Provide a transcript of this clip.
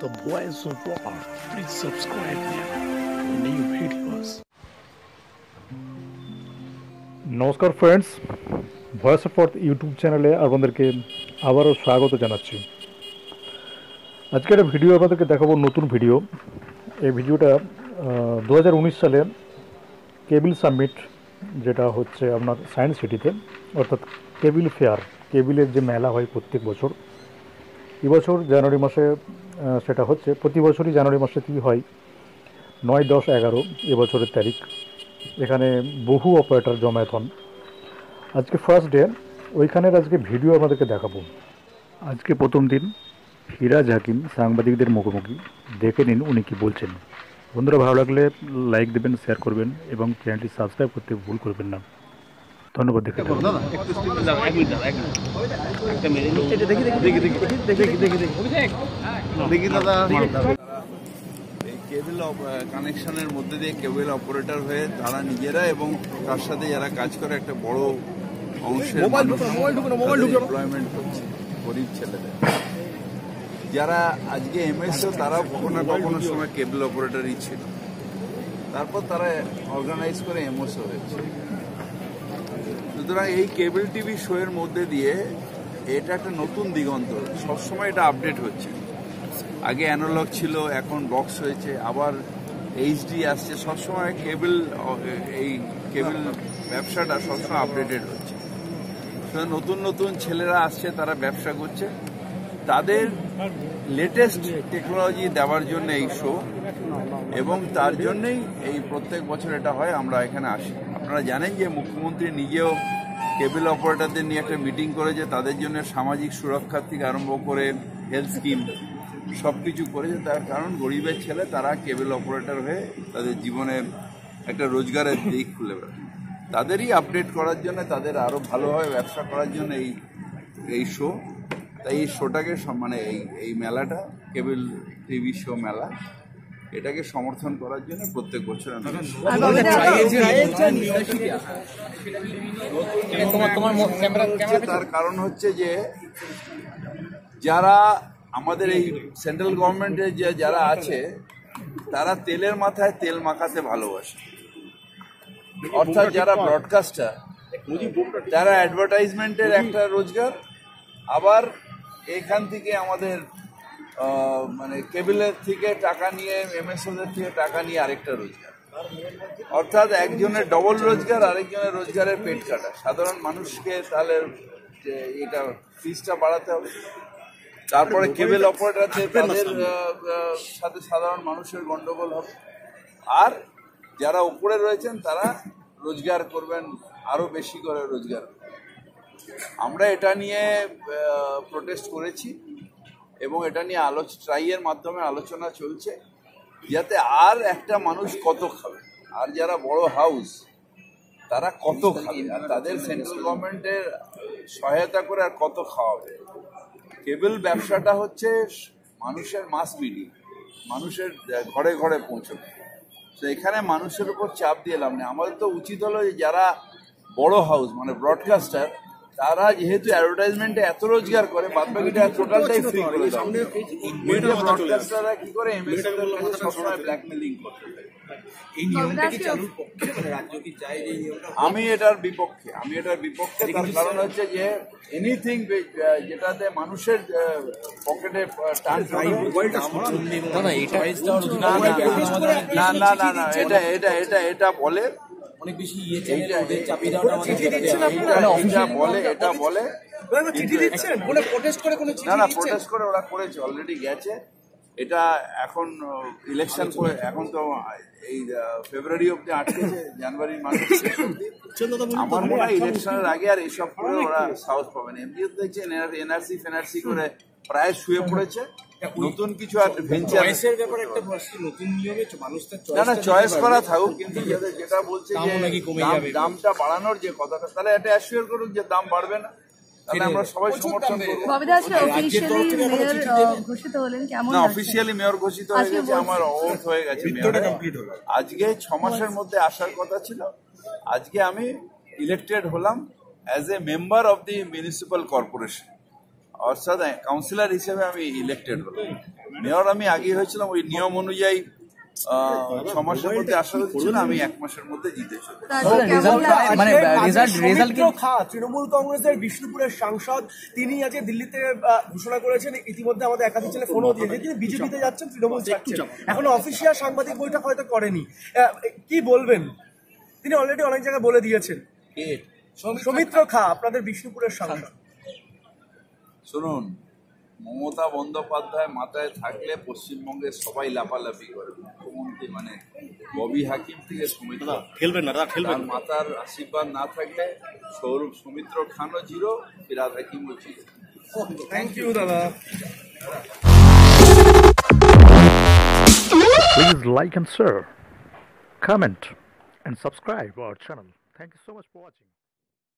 the voice of war. Please subscribe here for new videos. নমস্কার friends voice of fourth YouTube চ্যানেলে আপনাদেরকে আবারও স্বাগত জানাচ্ছি আজকে একটা ভিডিও আপনাদেরকে দেখাবো নতুন ভিডিও এই ভিডিওটা দু সালে কেবিল সামিট, যেটা হচ্ছে আপনার সায়েন্স সিটিতে, অর্থাৎ কেবিল ফেয়ার, কেবিলের যে মেলা হয় প্রত্যেক বছর এবছর জানুয়ারি মাসে সেটা হচ্ছে, প্রতি বছরই জানুয়ারি মাসেতেই হয়? নয়, দশ, এগারো এবছরের তারিখ। এখানে বহু অপারেটর জমায়েত হন। আজকে ফার্স্ট ডে ওইখানের আজকে ভিডিও আপনাদেরকে দেখাবো। আজকে প্রথম দিন, ফিরাজ হাকিম সাংবাদিকদের মুখোমুখি। দেখে নিন উনি কি বলছেন। বন্ধুরা, ভালো লাগলে লাইক দেবেন শেয়ার করবেন এবং চ্যানেলটি সাবস্ক্রাইব করতে ভুল করবেন না। ধন্যবাদ দেখে কেবল কানেকশনের মধ্যে দিয়ে কেবল অপারেটর হয়ে তারা নিজেরা এবং তার সাথে যারা কাজ করে একটা বড় অংশের এমপ্লয়মেন্ট হচ্ছে গরিব ছেলেদের। যারা আজকে এমএসও তারাও কখনো কখনো সময় কেবল অপারেটরই ছিল। তারপর তারা অর্গানাইজ করে এমওসও হয়েছে। সুতরাং এই কেবল টিভি শো এর মধ্যে দিয়ে এটা একটা নতুন দিগন্ত। সবসময় এটা আপডেট হচ্ছে। আগে অ্যানালগ ছিল, এখন বক্স হয়েছে, আবার এইচডি আসছে। সবসময় কেবল, এই কেবল ব্যবসাটা সবসময় আপডেটেড হচ্ছে। নতুন নতুন ছেলেরা আসছে, তারা ব্যবসা করছে। তাদের লেটেস্ট টেকনোলজি দেওয়ার জন্য এই শো এবং তার জন্যই এই প্রত্যেক বছর এটা হয়, আমরা এখানে আসি। আপনারা জানেন যে মুখ্যমন্ত্রী নিজেও কেবল অপারেটরদের নিয়ে একটা মিটিং করেছে, তাদের জন্য সামাজিক সুরক্ষার থেকে আরম্ভ করে হেলথ স্কিম সব কিছু করেছে। তার কারণ, গরিবের ছেলে, তারা কেবল অপারেটর হয়ে তাদের জীবনে একটা রোজগারের দিক খুলে বেড়ায়। তাদেরই আপডেট করার জন্য, তাদের আরও ভালোভাবে ব্যবসা করার জন্য এই এই শো তাই এই শোটাকে মানে এই এই মেলাটা কেবল টিভি শো মেলা এটাকে সমর্থন করার জন্য প্রত্যেক বছর তার কারণ হচ্ছে যে যারা আমাদের এই সেন্ট্রাল গভর্নমেন্টের যে যারা আছে তারা তেলের মাথায় তেল মাখাতে ভালোবাসে। অর্থাৎ যারা ব্রডকাস্টার তারা অ্যাডভার্টাইজমেন্টের একটা রোজগার আবার এখান থেকে আমাদের মানে কেবিলের থেকে টাকা নিয়ে এমএসওদের থেকে টাকা নিয়ে আরেকটা রোজগার। অর্থাৎ একজনের ডবল রোজগার, আরেকজনের রোজগারের পেট কাটা। সাধারণ মানুষকে তাহলে যে এটা ফিজটা বাড়াতে হবে। তারপরে কেবল অপারেটরদের তাদের সাথে সাধারণ মানুষের গন্ডগোল হবে। আর যারা উপরে রয়েছেন, তারা রোজগার করবেন আরও বেশি করে রোজগার আমরা এটা নিয়ে প্রোটেস্ট করেছি। এবং এটা নিয়ে আলোচ ট্রাইয়ের মাধ্যমে আলোচনা চলছে যাতে আর একটা মানুষ কত খাবে। আর যারা বড় হাউস তারা কত খাবে? আর তাদের সেন্ট্রাল গভর্নমেন্টের সহায়তা করে আর কত খাওয়াবে? কেবল ব্যবসাটা হচ্ছে মানুষের মাস মিডিয়া মানুষের ঘরে ঘরে পৌঁছবে তো এখানে মানুষের উপর চাপ দিয়ে লাভ নেই। আমাদের তো উচিত হলো যে যারা বড় হাউস মানে ব্রডকাস্টার তারা যেহেতু অ্যাডভার্টাইজমেন্টে এত রোজগার করে বাদ বাকিটা টোটালটাই ফ্রি করে দাও। মিডিয়া ব্রডকাস্টাররা কি করে সবসময় ব্ল্যাকমেলিং করতে থাকে। এই নিয়মটা কি চালুর পক্ষে মানে রাজ্য কি চায় যে নিয়মটা আমি এটার বিপক্ষে আমি এটার বিপক্ষে তার কারণ হচ্ছে যে এনিথিং যেটাতে মানুষের পকেটে টান না না এটা না না না না এটা এটা এটা এটা বলে অনেক বেশি ইয়ে এইটা- ওদের চাপিয়ে দেওয়াটা আমাদের দিচ্ছেন আপনারা? এটা বলে এটা বলে চিঠি দিচ্ছেন বলে প্রোটেস্ট করে কোনো চিঠি না না দিচ্ছেন? প্রোটেস্ট করে ওরা করেছে অলরেডি গেছে। এটা এখন ইলেকশন করে এখন তো এই ফেব্রুয়ারি অব্দি আটকেছে জানুয়ারি মাসে আমার মনে হয় ইলেকশনের আগে আর এসব করে ওরা সাহস পাবে না। এমনিও তো দেখছেন এনআরসি ফেনআরসি করে প্রায় শুয়ে পড়েছে। নতুন কিছু আর ভেঞ্চার চয়েসের ব্যাপারে একটা নতুন নিয়মে মানুষ না না চয়েস করা থাকুক কিন্তু যেটা বলছে যে। দামটা বাড়ানোর যে কথাটা তাহলে এটা অ্যাসিওর করুক যে দাম বাড়বে না। তাহলে আমরা সবাই সমর্থন করব। আজকে অফিসিয়ালি মেয়র ঘোষিত হলেন কেমন না লাগছে? অফিসিয়ালি মেয়র ঘোষিত হয়ে গেছে আমার ওথ হয়ে গেছে আজকে ছ মাসের মধ্যে আসার কথা ছিল। আজকে আমি ইলেক্টেড হলাম as a member of the municipal corporation অর্থাৎ কাউন্সিলর হিসেবে আমি ইলেক্টেড হলাম। মেয়র আমি আগে হয়েছিলাম ওই নিয়ম অনুযায়ী ছ মাসের মধ্যে আশা করছিল আমি এক মাসের মধ্যে জিতে চলি তারপর কেমন লাগছে মানে রেজাল্ট রেজাল্ট খা তৃণমূল কংগ্রেসের বিষ্ণুপুরের সাংসদ তিনি আজকে দিল্লিতে আহ, ঘোষণা করেছেন ইতিমধ্যে আমাদের একাধিক ছেলে ফোনও দিয়েছে তিনি বিজেপিতে যাচ্ছেন তৃণমূল ছাড়ছেন। এখনও অফিসিয়াল সাংবাদিক বৈঠক হয়তো করেনি। আহ, কি বলবেন? তিনি অলরেডি অনেক জায়গায় বলে দিয়েছেন। সৌমিত্র খা আপনাদের বিষ্ণুপুরের সাংসদ। শুনুন মমতা বন্দ্যোপাধ্যায় মাথায় থাকলে পশ্চিমবঙ্গের সবাই লাফালাফি করে মুখ্যমন্ত্রী মানে ববি হাকিম থেকে সৌমিত্র খেলবেন না দাদা খেলবেন তার মাতার আশীর্বাদ না থাকলে সৌরভ সৌমিত্র খানও জিরো ফিরাদ হাকিমও জিরো থ্যাংক ইউ দাদা Please like and share, comment and subscribe our channel. Thank you so much for watching.